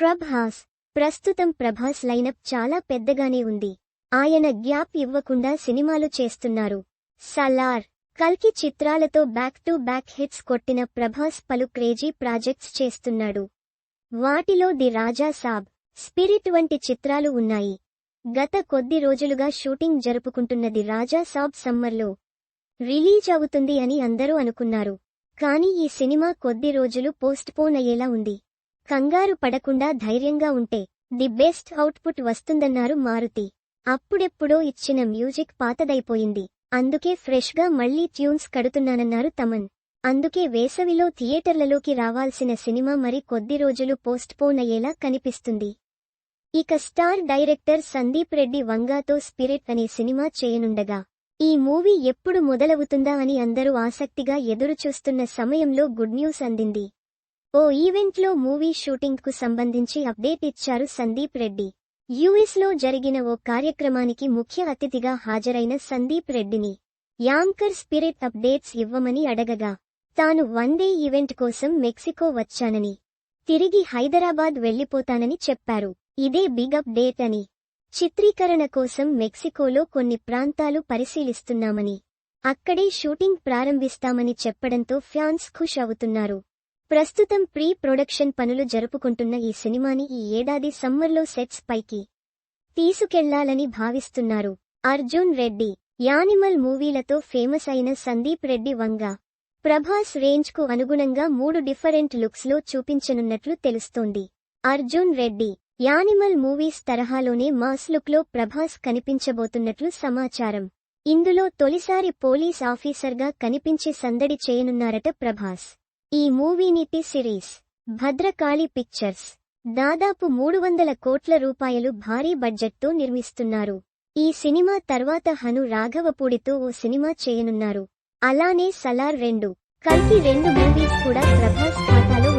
ప్రభాస్ ప్రస్తుతం ప్రభాస్ లైనప్ చాలా పెద్దగానే ఉంది. ఆయన గ్యాప్ ఇవ్వకుండా సినిమాలు చేస్తున్నారు. సలార్. కల్కి చిత్రాలతో బ్యాక్ టు బ్యాక్ హిట్స్ కొట్టిన ప్రభాస్ పలు క్రేజీ ప్రాజెక్ట్స్ చేస్తున్నాడు. వాటిలో ది రాజా సాబ్ స్పిరిట్ వంటి చిత్రాలు ఉన్నాయి. గత కొద్ది రోజులుగా షూటింగ్ జరుపుకుంటున్నది రాజా సాబ్ సమ్మర్లో రిలీజ్ అవుతుంది అని అందరూ అనుకున్నారు. కానీ ఈ సినిమా కొద్ది రోజులు పోస్ట్ పోన్ అయ్యేలా ఉంది. కంగారు పడకుండా ధైర్యంగా ఉంటే ది బెస్ట్ అవుట్పుట్ వస్తుందన్నారు మారుతి. అప్పుడెప్పుడో ఇచ్చిన మ్యూజిక్ పాతదైపోయింది. అందుకే ఫ్రెష్గా మళ్ళీ ట్యూన్స్ కడుతున్నానన్నారు తమన్. అందుకే వేసవిలో థియేటర్లలోకి రావాల్సిన సినిమా మరి కొద్ది రోజులు పోస్ట్పోన్ అయ్యేలా కనిపిస్తుంది. ఇక స్టార్ డైరెక్టర్ సందీప్ రెడ్డి వంగాతో స్పిరిట్ అనే సినిమా చేయనుండగా ఈ మూవీ ఎప్పుడు మొదలవుతుందా అని అందరూ ఆసక్తిగా ఎదురుచూస్తున్న సమయంలో గుడ్ న్యూస్ అందింది. ఓ ఈవెంట్లో మూవీ షూటింగ్కు సంబంధించి అప్డేట్ ఇచ్చారు సందీప్ రెడ్డి. యుఎస్లో జరిగిన ఓ కార్యక్రమానికి ముఖ్య అతిథిగా హాజరైన సందీప్ రెడ్డిని యాంకర్ స్పిరిట్ అప్డేట్స్ ఇవ్వమని అడగగా తాను వందే ఈవెంట్ కోసం మెక్సికో వచ్చానని తిరిగి హైదరాబాద్ వెళ్ళిపోతానని చెప్పారు. ఇదే బిగ్ అప్డేట్ అని చిత్రీకరణ కోసం మెక్సికోలో కొన్ని ప్రాంతాలు పరిశీలిస్తున్నామని అక్కడే షూటింగ్ ప్రారంభిస్తామని చెప్పడంతో ఫ్యాన్స్ ఖుష్ అవుతున్నారు. ప్రస్తుతం ప్రీ ప్రొడక్షన్ పనులు జరుపుకుంటున్న ఈ సినిమాని ఈ ఏడాది సమ్మర్లో సెట్స్ పైకి తీసుకెళ్ళాలని భావిస్తున్నారు. అర్జున్ రెడ్డి యానిమల్ మూవీలతో ఫేమస్ అయిన సందీప్ రెడ్డి వంగ ప్రభాస్ రేంజ్కు అనుగుణంగా మూడు డిఫరెంట్ లుక్స్లో చూపించనున్నట్లు తెలుస్తోంది. అర్జున్ రెడ్డి యానిమల్ మూవీస్ తరహాలోనే మాస్ లుక్లో ప్రభాస్ కనిపించబోతున్నట్లు సమాచారం. ఇందులో తొలిసారి పోలీస్ ఆఫీసర్గా కనిపించి సందడి చేయనున్నారట ప్రభాస్. ఈ మూవీని టి సిరీస్ భద్రకాళి పిక్చర్స్ దాదాపు మూడు వందల కోట్ల రూపాయలు భారీ బడ్జెట్తో నిర్మిస్తున్నారు. ఈ సినిమా తర్వాత హను రాఘవపూడితో ఓ సినిమా చేయనున్నారు. అలానే సలార్ రెండు కల్కి రెండు మూవీస్ కూడా ప్రభాస్ ఖాతాలో